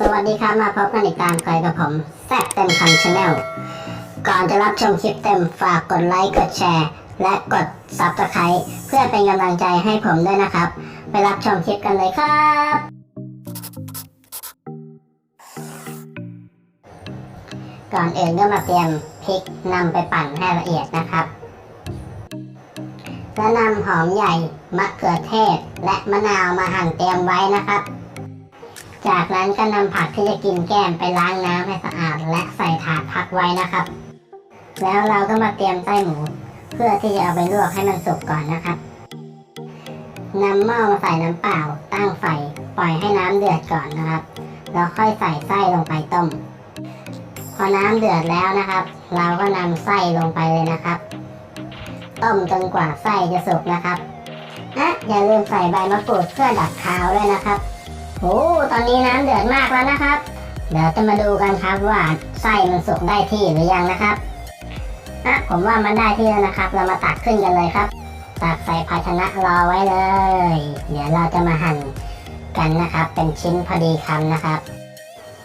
สวัสดีครับมาพบกันอีกตามเคยกับผมแซกเต็มคันชาแนลก่อนจะรับชมคลิปเต็มฝากกดไลค์กดแชร์ และกด Subscribe เพื่อเป็นกำลังใจให้ผมด้วยนะครับ ไปรับชมคลิปกันเลยครับ ก่อนอื่นก็มาเตรียมพริกนำไปปั่นให้ละเอียดนะครับและนำหอมใหญ่มะเขือเทศ และมะนาวมาหั่นเตรียมไว้นะครับ จากนั้นก็นำผักที่จะกินแก้มไปล้างน้ำให้สะอาด และใส่ถาดพักไว้นะครับ แล้วเราก็มาเตรียมไส้หมู เพื่อที่จะเอาไปลวกให้มันสุกก่อนนะครับนำหม้อมาใส่น้ำเปล่า ตั้งไฟปล่อยให้น้ำเดือดก่อนนะครับ แล้วค่อยใส่ไส้ลงไปต้ม พอน้ำเดือดแล้วนะครับ เราก็นำไส้ลงไปเลยนะครับ ต้มจนกว่าไส้จะสุกนะครับอะอย่าลืมใส่ใบมะกรูดเพื่อดับคาวด้วยนะครับ โอ้ตอนนี้น้ำเดือดมากแล้วนะครับ เดี๋ยวจะมาดูกันครับว่าไส้มันสุกได้ที่หรือยังนะครับอะผมว่ามันได้ที่แล้วนะครับ เรามาตักขึ้นกันเลยครับ ตักใส่ภาชนะรอไว้เลย เดี๋ยวเราจะมาหั่นกันนะครับ เป็นชิ้นพอดีคำนะครับ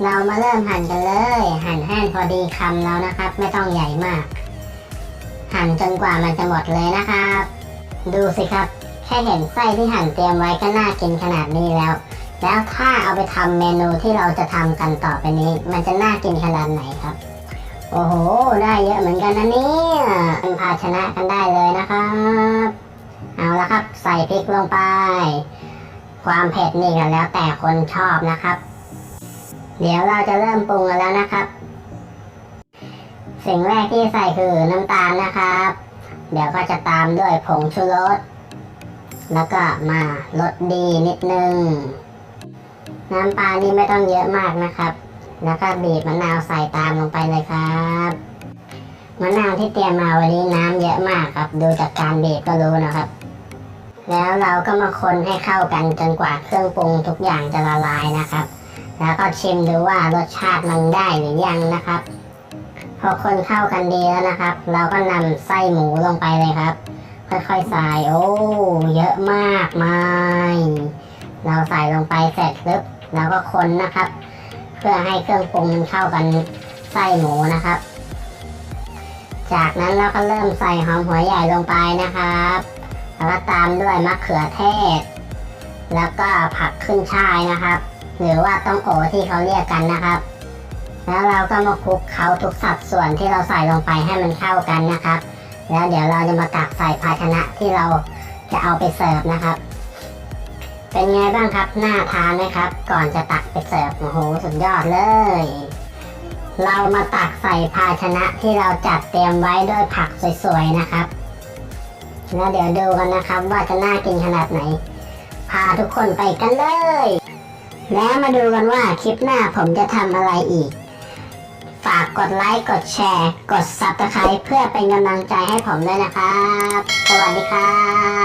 เรามาเริ่มหั่นกันเลย หั่นแห้งพอดีคำแล้วนะครับ ไม่ต้องใหญ่มาก หั่นจนกว่ามันจะหมดเลยนะครับ ดูสิครับ แค่เห็นไส้ที่หั่นเตรียมไว้ก็น่ากินขนาดนี้แล้ว แล้วถ้าเอาไปทำเมนูที่เราจะทำกันต่อไปนี้ มันจะน่ากินขนาดไหนครับ โอ้โห ได้เยอะเหมือนกันนะเนี่ยเป็นภาชนะกันได้เลยนะครับ เอาละครับ ใส่พริกลงไป ความเผ็ดนี่ก็แล้วแต่คนชอบนะครับ เดี๋ยวเราจะเริ่มปรุงกันแล้วนะครับ สิ่งแรกที่ใส่คือน้ำตาลนะครับ เดี๋ยวก็จะตามด้วยผงชูรส แล้วก็มารสดีนิดนึง น้ำปลานี่ไม่ต้องเยอะมากนะครับ แล้วก็บีบมะนาวใส่ตามลงไปเลยครับมะนาวที่เตรียมมาวันนี้น้ำเยอะมากครับ ดูจากการบีบก็รู้นะครับ แล้วเราก็มาคนให้เข้ากันจนกว่าเครื่องปรุงทุกอย่างจะละลายนะครับ แล้วก็ชิมดูว่ารสชาติมันได้หรือยังนะครับพอคนเข้ากันดีแล้วนะครับ เราก็นำไส้หมูลงไปเลยครับ ค่อยๆใส่โอ้เยอะมากมายเราใส่ลงไปเสร็จปุ๊บ เราก็คนนะครับ เพื่อให้เครื่องปรุงมันเข้ากันไส้หมูนะครับ จากนั้นเราก็เริ่มใส่หอมหัวใหญ่ลงไปนะครับ แล้วก็ตามด้วยมะเขือเทศ แล้วก็ผักขึ้นช่ายนะครับ หรือว่าต้องโอที่เขาเรียกกันนะครับ แล้วเราก็มาคลุกเคล้าทุกสัดส่วนที่เราใส่ลงไปให้มันเข้ากันนะครับ แล้วเดี๋ยวเราจะมาตักใส่ภาชนะที่เราจะเอาไปเสิร์ฟนะครับ เป็นไงบ้างครับน่าทานไหมครับ ก่อนจะตักไปเสิร์ฟโอ้โหสุดยอดเลย เรามาตักใส่ภาชนะที่เราจัดเตรียมไว้ด้วยผักสวยๆนะครับแล้วเดี๋ยวดูกันนะครับว่าจะน่ากินขนาดไหน พาทุกคนไปกันเลย แล้วมาดูกันว่าคลิปหน้าผมจะทำอะไรอีก ฝากกดไลค์กดแชร์ กด Subscribe เพื่อเป็นกำลังใจให้ผมด้วยนะครับ สวัสดีครับ